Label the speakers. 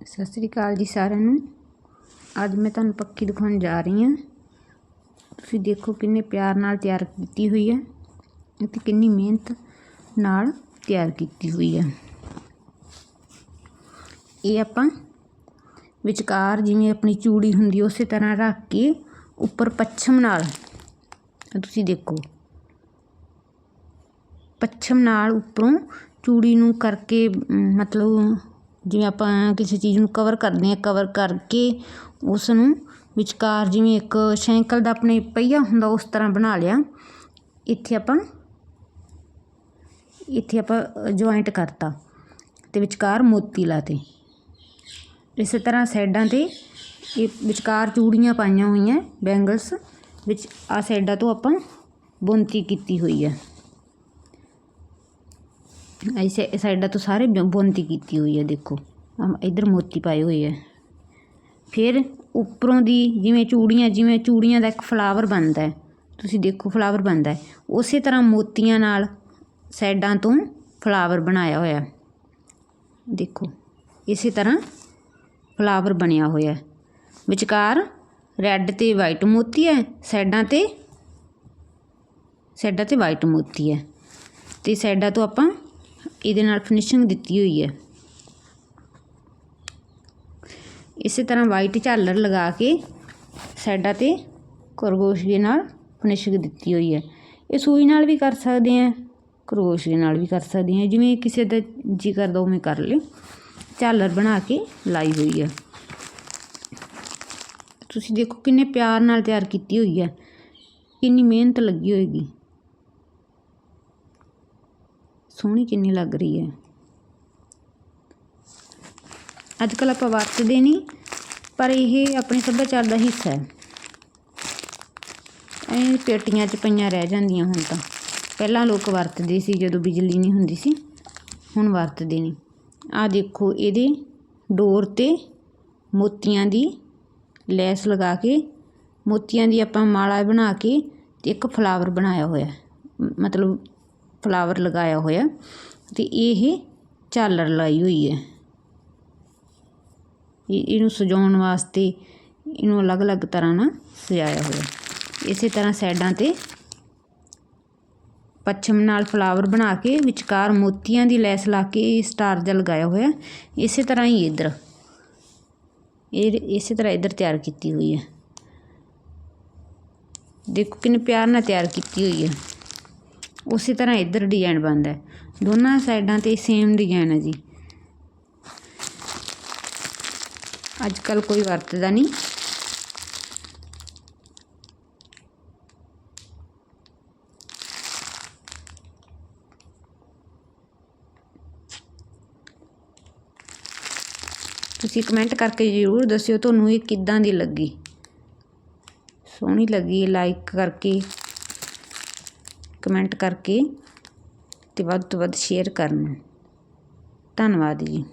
Speaker 1: ਸਤਿ ਸ੍ਰੀ ਅਕਾਲ ਜੀ ਸਾਰਿਆਂ ਨੂੰ। ਅੱਜ ਮੈਂ ਤੁਹਾਨੂੰ ਪੱਖੀ ਦਿਖਾਉਣ ਜਾ ਰਹੀ ਹਾਂ। ਤੁਸੀਂ ਦੇਖੋ ਕਿੰਨੇ ਪਿਆਰ ਨਾਲ ਤਿਆਰ ਕੀਤੀ ਹੋਈ ਹੈ ਅਤੇ ਕਿੰਨੀ ਮਿਹਨਤ ਨਾਲ ਤਿਆਰ ਕੀਤੀ ਹੋਈ ਹੈ। ਇਹ ਆਪਾਂ ਵਿਚਕਾਰ ਜਿਵੇਂ ਆਪਣੀ ਚੂੜੀ ਹੁੰਦੀ ਉਸੇ ਤਰ੍ਹਾਂ ਰੱਖ ਕੇ ਉੱਪਰ ਪੱਛਮ ਨਾਲ, ਤੁਸੀਂ ਦੇਖੋ, ਪੱਛਮ ਨਾਲ ਉੱਪਰੋਂ ਚੂੜੀ ਨੂੰ ਕਰਕੇ, ਮਤਲਬ ਜਿਵੇਂ ਆਪਾਂ ਕਿਸੇ ਚੀਜ਼ ਨੂੰ ਕਵਰ ਕਰਦੇ ਹਾਂ ਕਵਰ ਕਰਕੇ ਉਸ ਨੂੰ ਵਿਚਕਾਰ ਜਿਵੇਂ ਇੱਕ ਸਾਈਕਲ ਦਾ ਆਪਣੇ ਪਹੀਆ ਹੁੰਦਾ, ਉਸ ਤਰ੍ਹਾਂ ਬਣਾ ਲਿਆ। ਇੱਥੇ ਆਪਾਂ ਇੱਥੇ ਆਪਾਂ ਜੁਆਇੰਟ ਕਰਤਾ ਤੇ ਵਿਚਕਾਰ ਮੋਤੀ ਲਾਤੇ। ਇਸੇ ਤਰ੍ਹਾਂ ਸਾਈਡਾਂ ਤੇ ਇਹ ਵਿਚਕਾਰ ਚੂੜੀਆਂ ਪਾਈਆਂ ਹੋਈਆਂ ਬੈਂਗਲਸ ਵਿੱਚ ਆ ਸਾਈਡਾਂ ਤੋਂ ਆਪਾਂ ਬੁਣਤੀ ਕੀਤੀ ਹੋਈ ਹੈ। ਐਸੇ ਸਾਈਡਾਂ ਤੋਂ ਸਾਰੇ ਬੁਣਤੀ ਕੀਤੀ ਹੋਈ ਹੈ, ਦੇਖੋ। ਇਧਰ ਮੋਤੀ ਪਾਏ ਹੋਏ ਹੈ। ਫਿਰ ਉੱਪਰੋਂ ਦੀ ਜਿਵੇਂ ਚੂੜੀਆਂ ਜਿਵੇਂ ਚੂੜੀਆਂ ਦਾ ਇੱਕ ਫਲਾਵਰ ਬਣਦਾ ਹੈ। ਤੁਸੀਂ ਦੇਖੋ, ਫਲਾਵਰ ਬਣਦਾ ਹੈ। ਉਸੇ ਤਰ੍ਹਾਂ ਮੋਤੀਆਂ ਨਾਲ ਸਾਈਡਾਂ ਤੋਂ ਫਲਾਵਰ ਬਣਾਇਆ ਹੋਇਆ ਦੇਖੋ, ਇਸੇ ਤਰ੍ਹਾਂ ਫਲਾਵਰ ਬਣਿਆ ਹੋਇਆ ਵਿਚਕਾਰ ਰੈੱਡ ਤੇ ਵਾਈਟ ਮੋਤੀ ਹੈ, ਸਾਈਡਾਂ ਤੇ ਸਾਈਡਾਂ ਤੇ ਵਾਈਟ ਮੋਤੀ ਹੈ। ਤੇ ਸਾਈਡਾਂ ਤੋਂ ਆਪਾਂ ਇਹਦੇ ਨਾਲ ਫਿਨਿਸ਼ਿੰਗ ਦਿੱਤੀ ਹੋਈ ਹੈ ਇਸੇ ਤਰ੍ਹਾਂ ਵਾਈਟ ਝਾਲਰ ਲਗਾ ਕੇ ਸਾਈਡਾਂ ਤੇ ਖਰਗੋਸ਼ ਦੇ ਨਾਲ ਫਿਨਿਸ਼ਿੰਗ ਦਿੱਤੀ ਹੋਈ ਹੈ ਇਹ ਸੂਈ ਨਾਲ ਵੀ ਕਰ ਸਕਦੇ ਆ ਖਰਗੋਸ਼ ਦੇ ਨਾਲ ਵੀ ਕਰ ਸਕਦੇ ਆ ਜਿਵੇਂ ਕਿਸੇ ਦਾ ਜੀ ਕਰਦਾ ਉਵੇਂ ਕਰ ਲਿਓ ਝਾਲਰ ਬਣਾ ਕੇ ਲਾਈ ਹੋਈ ਹੈ ਤੁਸੀਂ ਦੇਖੋ ਕਿੰਨੇ ਪਿਆਰ ਨਾਲ ਤਿਆਰ ਕੀਤੀ ਹੋਈ ਹੈ ਕਿੰਨੀ ਮਿਹਨਤ ਲੱਗੀ ਹੋਏਗੀ ਸੋਹਣੀ ਕਿੰਨੀ ਲੱਗ ਰਹੀ ਹੈ। ਅੱਜ ਕੱਲ ਆਪਾਂ ਵਰਤਦੇ ਨਹੀਂ, ਪਰ ਇਹ ਆਪਣੇ ਸੱਭਿਆਚਾਰ ਦਾ ਹਿੱਸਾ ਹੈ। ਇਹ ਪੇਟੀਆਂ 'ਚ ਪਈਆਂ ਰਹਿ ਜਾਂਦੀਆਂ ਹੁਣ ਤਾਂ। ਪਹਿਲਾਂ ਲੋਕ ਵਰਤਦੇ ਸੀ, ਜਦੋਂ ਬਿਜਲੀ ਨਹੀਂ ਹੁੰਦੀ ਸੀ, ਹੁਣ ਵਰਤਦੇ ਨਹੀਂ। ਆ ਦੇਖੋ, ਇਹਦੇ ਡੋਰ ਤੇ ਮੋਤੀਆਂ ਦੀ ਲੈਸ ਲਗਾ ਕੇ, ਮੋਤੀਆਂ ਦੀ ਆਪਾਂ ਮਾਲਾ ਬਣਾ ਕੇ ਤੇ ਇੱਕ ਫਲਾਵਰ ਬਣਾਇਆ ਹੋਇਆ ਮਤਲਬ ਫਲਾਵਰ ਲਗਾਇਆ ਹੋਇਆ ਤੇ ਇਹ ਝਾਲਰ ਲਾਈ ਹੋਈ ਹੈ। ਇਹਨੂੰ ਸਜਾਉਣ ਵਾਸਤੇ ਇਹਨੂੰ ਅਲੱਗ-ਅਲੱਗ ਤਰ੍ਹਾਂ ਨਾਲ ਸਜਾਇਆ ਹੋਇਆ। ਇਸੇ ਤਰ੍ਹਾਂ ਸਾਈਡਾਂ ਤੇ ਪੱਛਮ ਨਾਲ ਫਲਾਵਰ ਬਣਾ ਕੇ ਵਿਚਕਾਰ ਮੋਤੀਆਂ ਦੀ ਲੈਸ ਲਾ ਕੇ ਸਟਾਰ ਜਿਹਾ ਲਗਾਇਆ ਹੋਇਆ। ਇਸੇ ਤਰ੍ਹਾਂ ਹੀ ਇਧਰ। ਇਹ ਇਸੇ ਤਰ੍ਹਾਂ ਇਧਰ ਤਿਆਰ ਕੀਤੀ ਹੋਈ ਹੈ। ਦੇਖੋ ਕਿੰਨੇ ਪਿਆਰ ਨਾਲ ਤਿਆਰ ਕੀਤੀ ਹੋਈ ਹੈ। ਉਸੇ ਤਰ੍ਹਾਂ ਇੱਧਰ ਡਿਜ਼ਾਈਨ ਬਣਦਾ ਦੋਨਾਂ ਸਾਈਡਾਂ ਤੇ ਸੇਮ ਡਿਜ਼ਾਈਨ ਹੈ ਜੀ। ਅੱਜ ਕੱਲ ਕੋਈ ਵਰਤਦਾ ਨਹੀਂ। ਤੁਸੀਂ ਕਮੈਂਟ ਕਰਕੇ ਜ਼ਰੂਰ ਦੱਸਿਓ, ਤੁਹਾਨੂੰ ਇਹ ਕਿੱਦਾਂ ਦੀ ਲੱਗੀ? ਸੋਹਣੀ ਲੱਗੀ ਲਾਈਕ ਕਰਕੇ। ਕਮੈਂਟ ਕਰਕੇ ਅਤੇ ਵੱਧ ਤੋਂ ਵੱਧ ਸ਼ੇਅਰ ਕਰਨ। ਧੰਨਵਾਦ ਜੀ।